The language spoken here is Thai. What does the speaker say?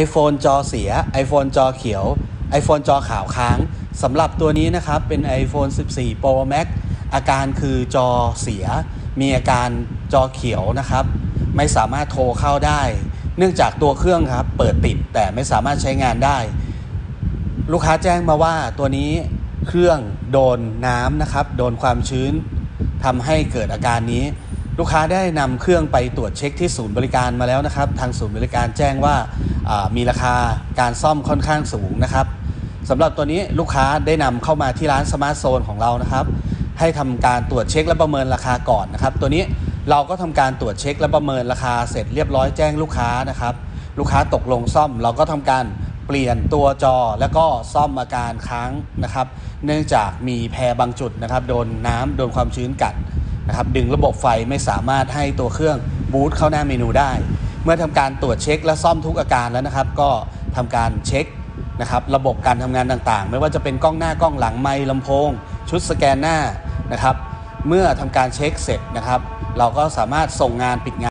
iPhone จอเสีย iPhone จอเขียว iPhone จอขาวค้างสำหรับตัวนี้นะครับ เป็น iPhone 14 Pro Max อาการคือจอเสีย มีอาการจอเขียวนะครับ ไม่สามารถโทรเข้าได้ เนื่องจากตัวเครื่องครับ เปิดติดแต่ไม่สามารถใช้งานได้ ลูกค้าแจ้งมาว่าตัวนี้เครื่องโดนน้ำนะครับ โดนความชื้นทำให้เกิดอาการนี้ ลูกค้าได้นำเครื่องไปตรวจเช็คที่ศูนย์บริการมาแล้วนะครับ ทางศูนย์บริการแจ้งว่าอ่า มีราคาการซ่อมค่อนข้างสูงนะครับสำหรับตัวนี้ลูกค้าได้นำเข้ามาที่ร้านสมาร์ทโซนของเรานะครับ ให้ทำการตรวจเช็คและประเมินราคาก่อนนะครับ ตัวนี้เราก็ทำการตรวจเช็คและประเมินราคาเสร็จเรียบร้อยแจ้งลูกค้านะครับ ลูกค้าตกลงซ่อม เราก็ทำการเปลี่ยนตัวจอแล้วก็ซ่อมอาการค้างนะครับ เนื่องจากมีแพรบางจุดนะครับโดนน้ำโดนความชื้นกัดนะครับ ดึงระบบไฟไม่สามารถให้ตัวเครื่องบูตเข้าหน้าเมนูได้ เมื่อทำการตรวจเช็คและซ่อมทุกอาการแล้วนะครับ ก็ทำการเช็คนะครับระบบการทำงานต่างๆ ไม่ว่าจะเป็นกล้องหน้ากล้องหลังไมล์ลำโพง ชุดสแกนหน้านะครับ เมื่อทำการเช็คเสร็จนะครับ เราก็สามารถส่งงานปิดงาน